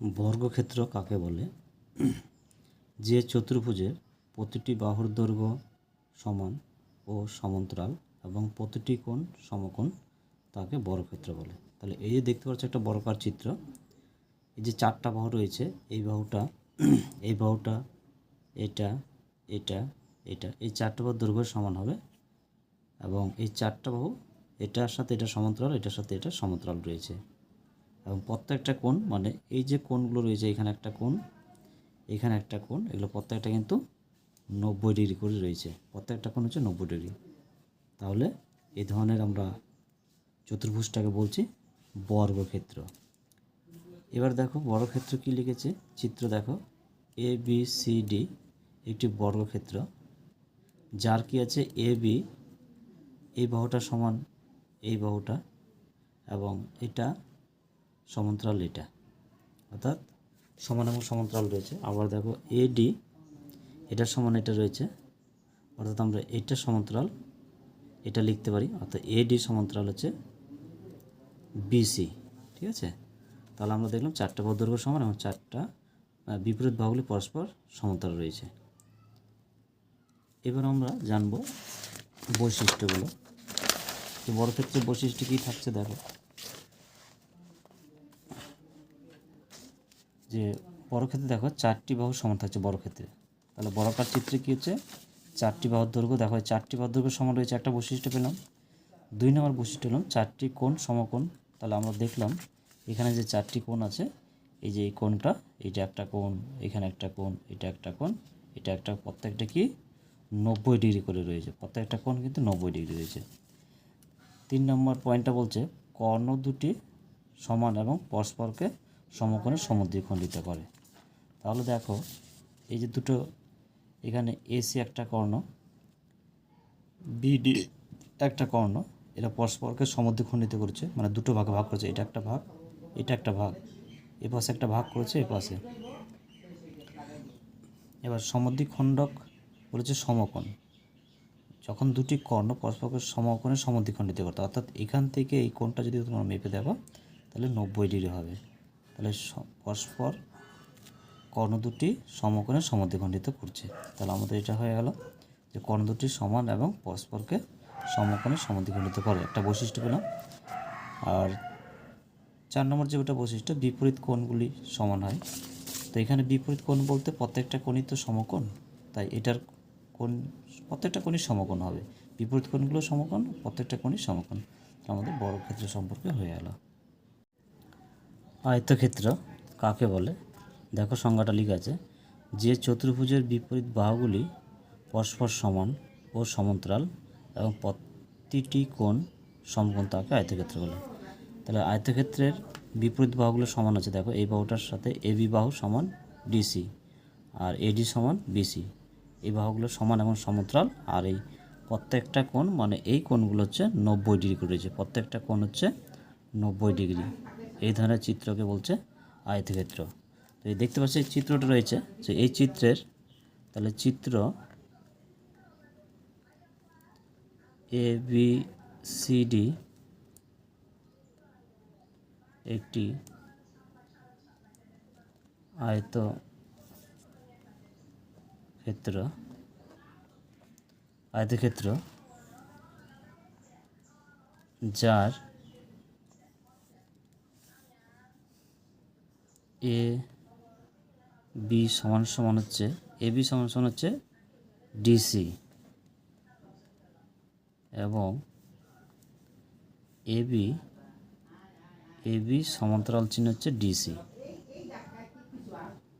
বর্গক্ষেত্র কাকে বলে? যে চতুর্ভুজের প্রতিটি বাহুর দৈর্ঘ্য সমান ও সমান্তরাল এবং প্রতিটি কোণ সমকোণ তাকে বর্গক্ষেত্র বলে। তাহলে এই যে দেখতে পাচ্ছ একটা বর্গাকার চিত্র, এই যে চারটা বাহু রয়েছে, এই বাহুটা এই বাহুটা, এটা এটা এটা, এই চারটা বাহুর দৈর্ঘ্য সমান হবে এবং এই চারটা বাহু এটার সাথে এটা সমান্তরাল, এটার সাথে এটা সমান্তরাল রয়েছে। এবং প্রত্যেকটা কোণ মানে এই যে কোণগুলো রয়েছে, এখানে একটা কোণ, এখানে একটা কোণ, এগুলো প্রত্যেকটা কিন্তু নব্বই ডিগ্রি করে রয়েছে। প্রত্যেকটা কোণ হচ্ছে নব্বই ডিগ্রি। তাহলে এই ধরনের আমরা চতুর্ভুজটাকে বলছি বর্গক্ষেত্র। এবার দেখো, বর্গক্ষেত্র কি লিখেছে? চিত্র দেখো। এ বি সি ডি একটি বর্গক্ষেত্র, যার কি আছে? এ বি এই বাহুটা সমান এই বাহুটা এবং এটা সমান্তরাল এটা। অর্থাৎ সমান এবং সমান্তরাল রয়েছে। আবার দেখো এ ডি এটার সমান এটা রয়েছে। অর্থাৎ আমরা এটা সমান্তরাল, এটা লিখতে পারি। অর্থাৎ এ ডি সমান্তরাল হচ্ছে বিসি ঠিক আছে? তাহলে আমরা দেখলাম চারটা দৈর্ঘ্য সমান এবং চারটা বিপরীত বাহুগুলি পরস্পর সমান্তরাল রয়েছে। এবার আমরা জানব বৈশিষ্ট্যগুলো। বড় ক্ষেত্রে বৈশিষ্ট্য কী থাকছে দেখো। যে বড় ক্ষেত্রে দেখো চারটি বাহু সমান থাকছে বড় ক্ষেত্রে তাহলে বড়কার চিত্রে কী হচ্ছে? চারটি বাহুর দৈর্ঘ্য দেখো চারটি বাহুর দৈর্ঘ্য সমান রয়েছে একটা বৈশিষ্ট্য পেলাম। দুই নম্বর বৈশিষ্ট্য হলাম চারটি কোণ সমকোণ। তাহলে আমরা দেখলাম এখানে যে চারটি কোণ আছে, এই যে এই কোণটা, এইটা একটা কোণ, এখানে একটা কোণ, এটা একটা কোণ, এটা একটা প্রত্যেকটা কি? নব্বই ডিগ্রি করে রয়েছে। প্রত্যেকটা কোণ কিন্তু নব্বই ডিগ্রি রয়েছে। তিন নম্বর পয়েন্টটা বলছে কর্ণ দুটি সমান এবং পরস্পরকে সমকোণে সমদ্বিখণ্ডিত করে তাহলে দেখো, এই যে দুটো, এখানে এসি একটা কর্ণ বিডি একটা কর্ণ, এরা পরস্পরকে সমদ্বিখণ্ডিত করেছে মানে দুটো ভাগে ভাগ করেছে, এটা একটা ভাগ, এটা একটা ভাগ, এ পাশে একটা ভাগ করেছে, এ পাশে। এবার সমদ্বিখণ্ডক বলেছে সমকোণ। যখন দুটি কর্ণ পরস্পরকে সমকোণে সমদ্বিখণ্ডিত করতে অর্থাৎ এখান থেকে এই কোণটা যদি তোমরা মেপে দেখো, তাহলে নব্বই ডিগ্রি হবে। তাহলে পরস্পর কর্ণ দুটি সমকোণে সমদ্বিখণ্ডিত করছে। তাহলে আমাদের এটা হয়ে গেল যে কর্ণ দুটি সমান এবং পরস্পরকে সমকোণে সমদ্বিখণ্ডিত করে। একটা বৈশিষ্ট্য পেলাম। আর চার নম্বর যে ওটা বৈশিষ্ট্য, বিপরীত কোণগুলি সমান হয়। তো এখানে বিপরীত কোণ বলতে প্রত্যেকটা কোণই তো সমকোণ, তাই এটার কোণ, প্রত্যেকটা কোণই সমকোণ হবে। বিপরীত কোণগুলো সমকোণ, প্রত্যেকটা কোণই সমকোণ। আমাদের বড় ক্ষেত্র সম্পর্কে হয়ে গেল। আয়তক্ষেত্র, কাকে বলে? দেখো সংজ্ঞাটা লেখা আছে। যে চতুর্ভুজের বিপরীত বাহুগুলি পরস্পর সমান ও সমান্তরাল এবং প্রতিটি কোণ সমকোণ তাকে আয়তক্ষেত্র বলে। তাহলে আয়তক্ষেত্রের বিপরীত বাহুগুলো সমান আছে। দেখো এই বাহুটার সাথে এবি বাহু সমান ডিসি আর এডি সমান বিসি এই বাহুগুলো সমান এবং সমান্তরাল আর এই প্রত্যেকটা কোণ মানে এই কোণগুলো হচ্ছে নব্বই ডিগ্রি করেছে প্রত্যেকটা কোণ হচ্ছে নব্বই ডিগ্রি। এই ধরনের চিত্রকে বলছে আয়তক্ষেত্র। তো এই দেখতে পাচ্ছি চিত্রটা রয়েছে। যে এই চিত্রের, তাহলে চিত্র এ বি সি ডি একটি আয়ত ক্ষেত্র আয়তক্ষেত্র যার এ বি সমান সমান হচ্ছে এ বি সমান সমান হচ্ছে ডিসি এবং এ বি এ বি সমান্তরাল চিহ্ন হচ্ছে ডিসি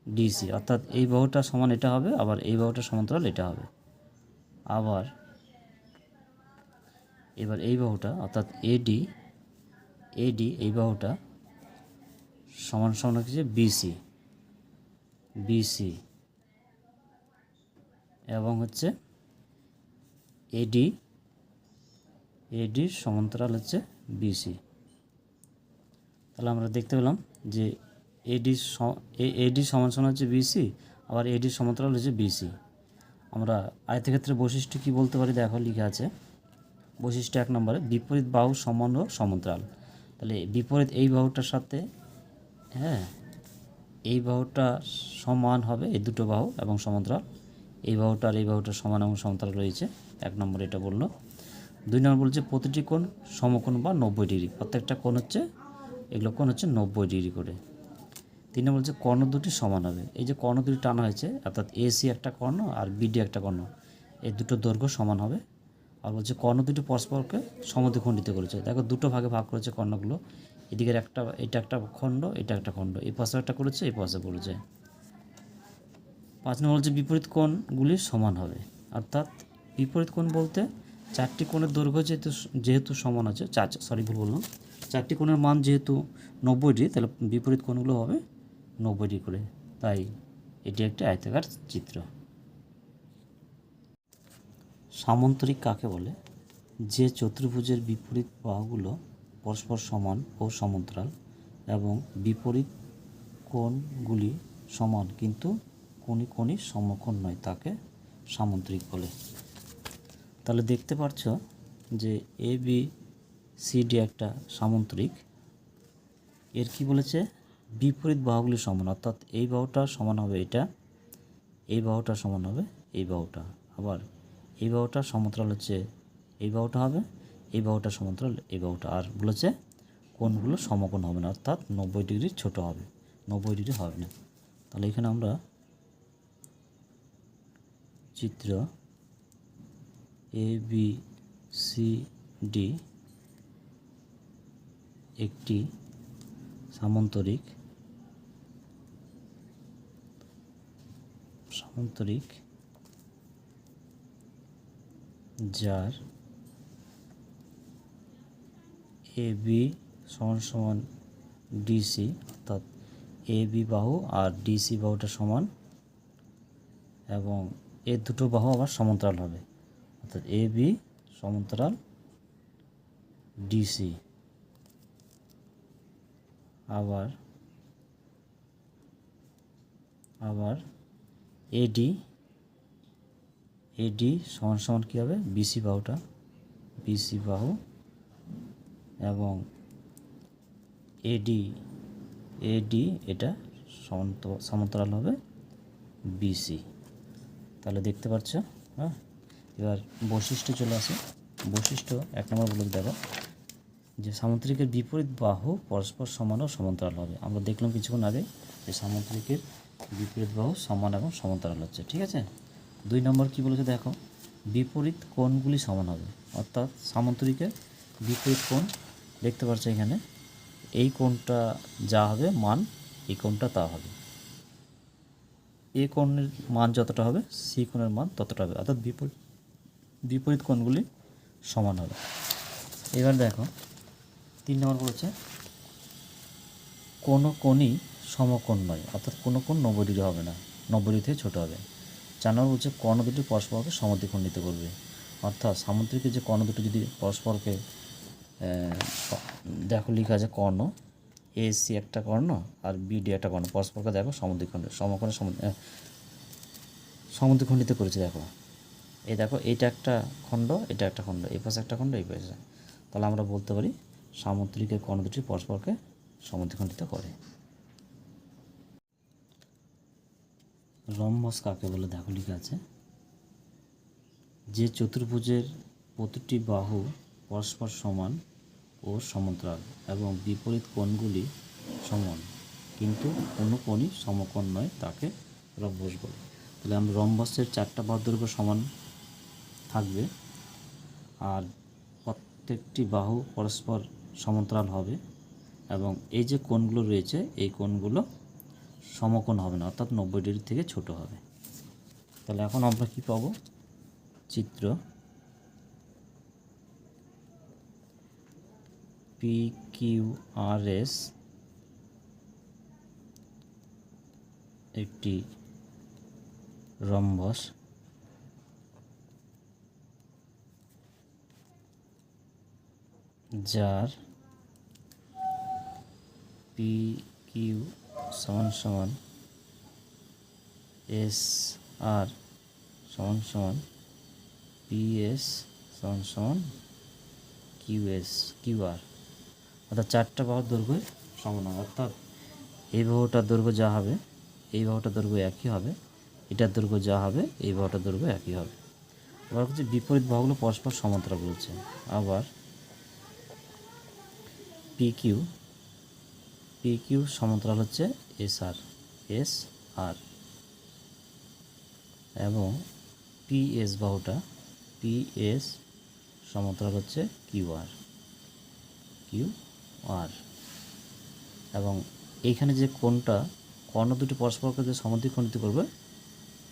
ডিসি অর্থাৎ এই বাহুটা সমান এটা হবে, আবার এই বাহুটা সমান্তরাল এটা হবে। আবার এবার এই বাহুটা, অর্থাৎ এডি এডি এই বাহুটা সমান সমান হচ্ছে বিসি বিসি এবং হচ্ছে এডি এডির সমান্তরাল হচ্ছে বিসি তাহলে আমরা দেখতে পেলাম যে এডি এডি সমান সমান হচ্ছে বিসি আবার এডির সমান্তরাল হচ্ছে বিসি আমরা আয়তক্ষেত্রের বৈশিষ্ট্য কি বলতে পারি? দেখো, লিখে আছে, বৈশিষ্ট্য এক নম্বরে বিপরীত বাহু সমান ও সমান্তরাল। তাহলে বিপরীত এই বাহুটার সাথে হ্যাঁ এই বাহুটা সমান হবে, এই দুটো বাহু এবং সমান্তরাল এই বাহুটা আর এই বাহুটা সমান এবং সমান্তরাল রয়েছে, এক নম্বর এটা বলল। দুই নম্বর বলছে প্রতিটি কোণ সমকোণ বা নব্বই ডিগ্রি, প্রত্যেকটা কোণ হচ্ছে, এগুলো কোণ হচ্ছে নব্বই ডিগ্রি করে। তিন নম্বর বলছে কর্ণ দুটি সমান হবে, এই যে কর্ণ দুটি টানা হয়েছে, অর্থাৎ এসি একটা কর্ণ আর বিডি একটা কর্ণ, এই দুটো দৈর্ঘ্য সমান হবে। আর বলছে কর্ণ দুটি পরস্পরকে সমদ্বিখণ্ডিত করেছে, দেখো দুটো ভাগে ভাগ করেছে কর্ণগুলো এদিকের একটা, এটা একটা খণ্ড, এটা একটা খণ্ড। এই পাশে একটা করেছে, এই পাশে করেছে। পাঁচ নম্বর বলছে বিপরীত কোণগুলি সমান হবে। অর্থাৎ বিপরীত কোণ বলতে চারটি কোণের দৈর্ঘ্য যেহেতু যেহেতু সমান আছে, চার সরি ভুল বললাম। চারটি কোণের মান যেহেতু নব্বই ডিগ্রি তাহলে বিপরীত কোণগুলো হবে নব্বই ডিগ্রি করে। তাই এটি একটি আয়তাকার চিত্র। সামন্তরিক কাকে বলে? যে চতুর্ভুজের বিপরীত বাহুগুলো পরস্পর সমান ও সমান্তরাল এবং বিপরীত কোণগুলি সমান, কিন্তু কোনি কোনি সমকোণ নয় তাকে সামন্তরিক বলে। তাহলে দেখতে পাচ্ছ যে এ বি সি ডি একটা সামন্তরিক এর কি বলেছে? বিপরীত বাহুগুলি সমান, অর্থাৎ এই বাহুটা সমান হবে এটা, এই বাহুটা সমান হবে এই বাহুটা। আবার এই বাহুটা সমান্তরাল হচ্ছে, এই বাহুটা হবে এই বাহুটা সমান্তরাল, এই বাহুটা আর বলেছে কোনগুলো সমকোণ হবে না, অর্থাৎ নব্বই ডিগ্রির ছোট হবে, নব্বই ডিগ্রি হবে না। তাহলে এখানে আমরা চিত্র এ বি সি ডি একটি সামন্তরিক সামন্তরিক যার এ বি সমান সমান ডিসি অর্থাৎ এ বি বাহু আর ডিসি বাহুটা সমান, এবং এ দুটো বাহু আবার সমান্তরাল হবে। অর্থাৎ এ বি সমান্তরাল ডিসি আবার আবার এডি এডি সমান সমান কী হবে? বিসি বাহুটা বিসি বাহু এবং এডি এডি এটা সমান্ত সমান্তরাল হবে বিসি তাহলে দেখতে পাচ্ছ হ্যাঁ? এবার বৈশিষ্ট্য চলে আসে। বৈশিষ্ট্য এক নম্বর বলে দেখো, যে সামুদ্রিকের বিপরীত বাহু পরস্পর সমান ও সমান্তরাল হবে। আমরা দেখলাম কিছুক্ষণ আগে যে সামুদ্রিকের বিপরীত বাহু সমান এবং সমান্তরাল হচ্ছে, ঠিক আছে? দুই নম্বর কি বলেছে দেখো, বিপরীত কোণগুলি সমান হবে। অর্থাৎ সামুদ্রিকের বিপরীত কোণ দেখতে পাচ্ছ এখানে? এই কোণটা যা হবে মান, এই কোণটা তা হবে। এ কোণের মান যতটা হবে, সি কোণের মান ততটা হবে। অর্থাৎ বিপরীত বিপরীত কোণগুলি সমান হবে। এবার দেখো, তিন নম্বর বলেছে কোনো কোণই সমকোণ নয়, অর্থাৎ কোনো কোণ নব্বই ডিগ্রি হবে না নব্বই ডিগ্রি থেকে ছোটো হবে। চার নম্বর বলছে, কর্ণ দুটি পরস্পরকে সমদ্বিখণ্ডিত করবে। অর্থাৎ সামুদ্রিকের যে কর্ণ দুটি যদি পরস্পরকে দেখো লেখা আছে কর্ণ। এ সি একটা কর্ণ আর বিডি একটা কর্ণ। পরস্পরকে দেখো সমদ্বিখণ্ড, সমকোণে সমদ্বিখণ্ডিত করেছে দেখো। এই দেখো, এইটা একটা খণ্ড, এটা একটা খণ্ড, এই পাশে একটা খণ্ড, এই পাশে। তাহলে আমরা বলতে পারি সামুদ্রিকের কর্ণ দুটি পরস্পরকে সমদ্বিখণ্ডিত করে। রম্বস কাকে বলে? দেখো লিখে আছে, যে চতুর্ভুজের প্রতিটি বাহু পরস্পর সমান ও সমান্তরাল এবং বিপরীত কোণগুলি সমান, কিন্তু কোনো কোণই সমকোণ নয় তাকে রম্বস বলে। তাহলে আমরা রম্বসের চারটা বাহু দৈর্ঘ্য সমান থাকবে আর প্রত্যেকটি বাহু পরস্পর সমান্তরাল হবে এবং এই যে কোণগুলো রয়েছে, এই কোণগুলো সমকোণ হবে না, অর্থাৎ নব্বই ডিগ্রি থেকে ছোট হবে। তাহলে এখন আমরা কি পাবো? চিত্র পি কিউ আর এস একটি রম্বস। যার পি কিউ সমান সমান এস আর সমান সমান পি এস সমান সমান কিউ এস কিউ আর অর্থাৎ চারটা বাহুর দৈর্ঘ্য সমান হয় অর্থাৎ এই বাহুটার দৈর্ঘ্য যা হবে, এই বাহুটার দৈর্ঘ্য একই হবে এটার দৈর্ঘ্য যা হবে, এই বাহুটার দৈর্ঘ্য একই হবে। আবার হচ্ছে বিপরীত বাহুগুলো পরস্পর সমান্তরাল বলছে। আবার পি কিউ পি কিউ সমান্তরাল হচ্ছে এস আর এস আর এবং পি এস বাহুটা পি এস সমান্তরাল হচ্ছে কিউ আর কিউ আর। এবং এইখানে যে কোণটা, কর্ণ দুটি পরস্পরকে যে সমদ্বিখণ্ডিত করবে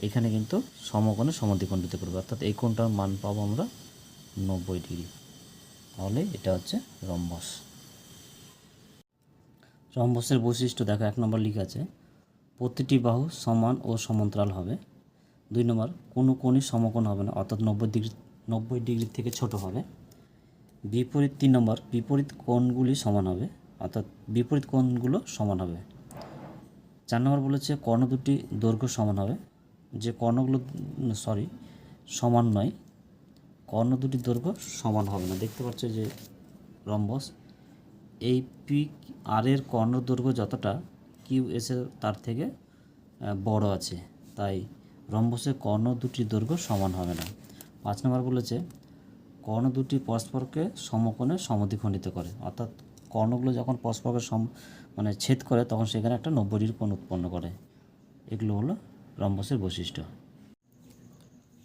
এখানে কিন্তু সমকোণে সমদ্বিখণ্ডিত করবে। অর্থাৎ এই কোণটার মান পাবো আমরা নব্বই ডিগ্রি। তাহলে এটা হচ্ছে রম্বস। রম্বসের বৈশিষ্ট্য দেখো, এক নম্বর লিখা আছে, প্রতিটি বাহু সমান ও সমান্তরাল হবে। দুই নম্বর, কোনো কোণই সমকোণ হবে না, অর্থাৎ নব্বই ডিগ্রি নব্বই ডিগ্রি থেকে ছোট হবে। বিপরীত তিন নম্বর, বিপরীত কোণগুলি সমান হবে, অর্থাৎ বিপরীত কোণগুলো সমান হবে। চার নম্বর বলেছে কর্ণ দুটি দৈর্ঘ্য সমান হবে, যে কর্ণগুলো, সরি, সমান নয়, কর্ণ দুটি দৈর্ঘ্য সমান হবে না। দেখতে পাচ্ছ যে রম্বস, এই পি আর এর কর্ণ দৈর্ঘ্য যতটা, কিউ এস এর তার থেকে বড় আছে। তাই রম্বসের কর্ণ দুটি দৈর্ঘ্য সমান হবে না। পাঁচ নম্বর বলেছে কর্ণ দুটি পরস্পরকে সমকোণে সমদ্বিখণ্ডিত করে। অর্থাৎ কর্ণগুলো যখন পরস্পরকে সম মানে ছেদ করে, তখন সেখানে একটা নব্বই ডিগ্রি কোণ উৎপন্ন করে। এগুলো হলো রম্বসের বৈশিষ্ট্য।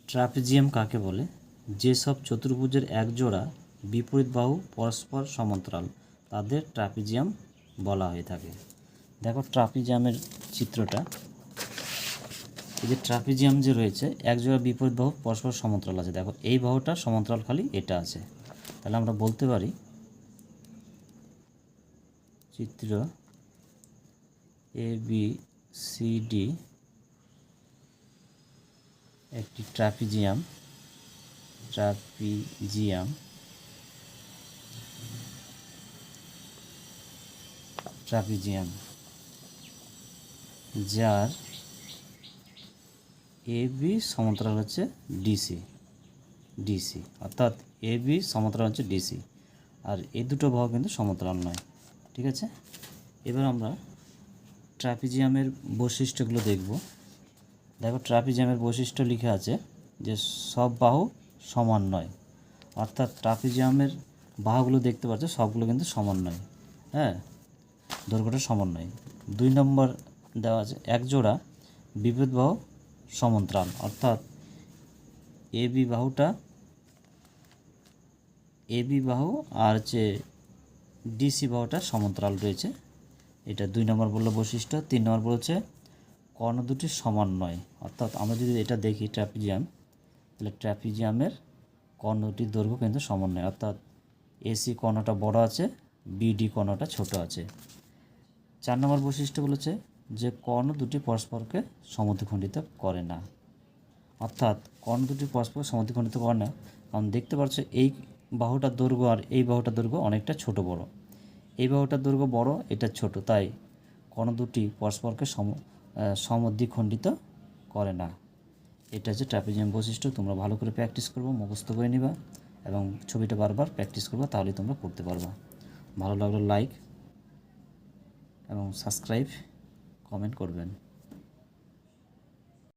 ট্রাপিজিয়াম কাকে বলে? যেসব চতুর্ভুজের এক জোড়া বিপরীত বাহু পরস্পর সমান্তরাল, তাদের ট্রাপিজিয়াম বলা হয়ে থাকে। দেখো ট্রাপিজিয়ামের চিত্রটা। এই যে ট্রাপিজিয়াম যে রয়েছে এক জোড়া বিপরীত বাহু পরস্পর সমান্তরাল আছে। দেখো, এই বাহুটা সমান্তরাল খালি, এটা আছে। তাহলে আমরা বলতে পারি, চিত্র এ বি সি ডি একটি ট্রাপিজিয়াম ট্রাপিজিয়াম ট্রাপিজিয়াম, যার এ বি সমান্তরাল হচ্ছে ডিসি ডিসি অর্থাৎ এ বি সমান্তরাল হচ্ছে ডিসি আর এই দুটো বাহু কিন্তু সমান্তরাল নয়, ঠিক আছে? এবার আমরা ট্রাপিজিয়ামের বৈশিষ্ট্যগুলো দেখব। দেখো, ট্রাপিজিয়ামের বৈশিষ্ট্য লিখে আছে যে সব বাহু সমান নয়। অর্থাৎ ট্রাপিজিয়ামের বাহুগুলো দেখতে পাচ্ছ, সবগুলো কিন্তু সমান নয়। হ্যাঁ দৈর্ঘ্যটা সমান নয়। দুই নম্বর দেওয়া আছে, এক জোড়া বিপরীত বাহু সমান্তরাল অর্থাৎ এ বি এ বি আর হচ্ছে ডিসি বাহুটা সমান্তরাল রয়েছে। এটা দুই নম্বর বলল বৈশিষ্ট্য, তিন নম্বর বলছে কর্ণ দুটি সমান নয়। অর্থাৎ আমরা যদি এটা দেখি ট্র্যাপিজিয়াম, তাহলে ট্র্যাপিজিয়ামের কর্ণ দুটির দৈর্ঘ্য কিন্তু সমান নয়। অর্থাৎ এসি কর্ণটা বড় আছে বিডি কর্ণটা ছোট আছে। চার নম্বর বৈশিষ্ট্য বলেছে যে কর্ণ দুটি পরস্পরকে সমদ্বিখণ্ডিত করে না। অর্থাৎ কর্ণ দুটি পরস্পর সমদ্বিখণ্ডিত করে না। কারণ দেখতে পাচ্ছ এই বাহুটার দৈর্ঘ্য আর এই বাহুটার দৈর্ঘ্য অনেকটা ছোট বড়। এই বাহুটার দৈর্ঘ্য বড়, এটা ছোট। তাই কর্ণ দুটি পরস্পরকে সম সমদ্বিখণ্ডিত করে না। এটা হচ্ছে ট্র্যাপিজিয়াম বৈশিষ্ট্য। তোমরা ভালো করে প্র্যাকটিস করব, মুখস্থ করে নিবা এবং ছবিটা বারবার প্র্যাকটিস করবা তাহলে তোমরা করতে পারবা। ভালো লাগল লাইক এবং সাবস্ক্রাইব। কমেন্ট করবেন।